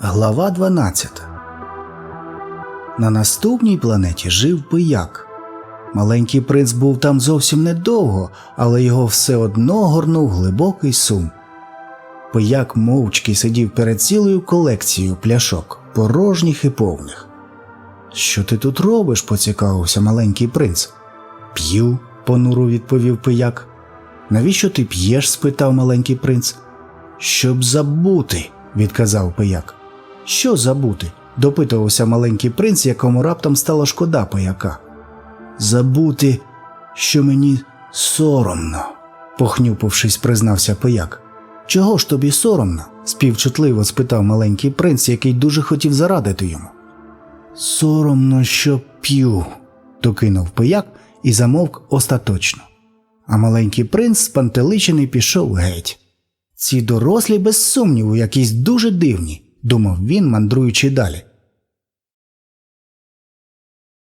Глава 12 На наступній планеті жив пияк. Маленький принц був там зовсім недовго, але його все одно горнув глибокий сум. Пияк мовчки сидів перед цілою колекцією пляшок, порожніх і повних. Що ти тут робиш? поцікавився маленький принц. П'ю, понуро відповів пияк. Навіщо ти п'єш? спитав маленький принц. Щоб забути, відказав пияк. Що забути? допитувався маленький принц, якому раптом стало шкода пияка. Забути, що мені соромно, похнюпившись, признався пияк. Чого ж тобі соромно? співчутливо спитав маленький принц, який дуже хотів зарадити йому. Соромно, що п'ю, докинув пияк і замовк остаточно. А маленький принц спантеличений пішов геть. Ці дорослі, без сумніву, якісь дуже дивні, думав він, мандруючи далі.